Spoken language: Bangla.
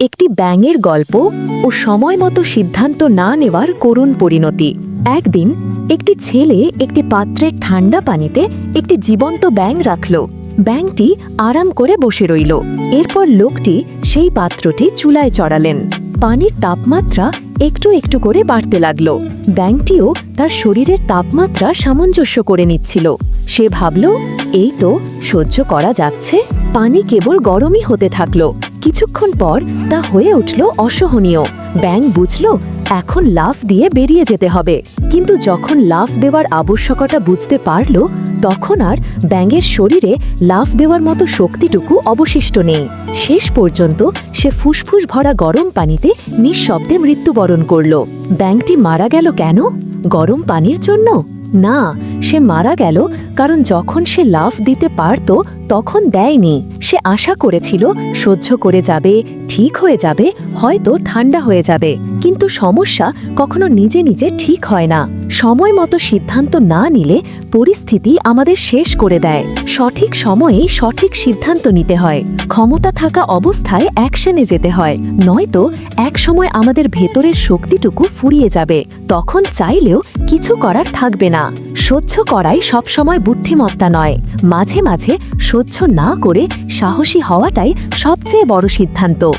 একটি ব্যাঙের গল্প ও সময় মতো সিদ্ধান্ত না নেওয়ার করুণ পরিণতি। একদিন একটি ছেলে একটি পাত্রের ঠান্ডা পানিতে একটি জীবন্ত ব্যাঙ রাখল। ব্যাঙটি আরাম করে বসে রইল। এরপর লোকটি সেই পাত্রটি চুলায় চড়ালেন। পানির তাপমাত্রা একটু একটু করে বাড়তে লাগল। ব্যাঙটিও তার শরীরের তাপমাত্রা সামঞ্জস্য করে নিচ্ছিল। সে ভাবল, এই তো সহ্য করা যাচ্ছে। পানি কেবল গরমই হতে থাকল। কিছুক্ষণ পর তা হয়ে উঠল অসহনীয়। ব্যাং বুঝল, এখন লাফ দিয়ে বেরিয়ে যেতে হবে। কিন্তু যখন লাফ দেওয়ার আবশ্যকতা বুঝতে পারল, তখন আর ব্যাঙের শরীরে লাফ দেওয়ার মতো শক্তিটুকু অবশিষ্ট নেই। শেষ পর্যন্ত সে ফুসফুস ভরা গরম পানিতে নিঃশব্দে মৃত্যুবরণ করল। ব্যাংকটি মারা গেল কেন? গরম পানির জন্য? না, সে মারা গেল কারণ যখন সে লাফ দিতে পারত, তখন দেয়নি। সে আশা করেছিল সহ্য করে যাবে, ঠিক হয়ে যাবে, হয়তো ঠান্ডা হয়ে যাবে। কিন্তু সমস্যা কখনো নিজে নিজে ঠিক হয় না। সময় মতো সিদ্ধান্ত না নিলে পরিস্থিতি আমাদের শেষ করে দেয়। সঠিক সময়ে সঠিক সিদ্ধান্ত নিতে হয়। ক্ষমতা থাকা অবস্থায় অ্যাকশনে যেতে হয়। নয়তো একসময় আমাদের ভেতরের শক্তিটুকু ফুরিয়ে যাবে। তখন চাইলেও কিছু করার থাকবে না। সহ্য করাই সবসময় বুদ্ধিমত্তা নয়। মাঝে মাঝে সহ্য না করে সাহসী হওয়াটাই সবচেয়ে বড় সিদ্ধান্ত।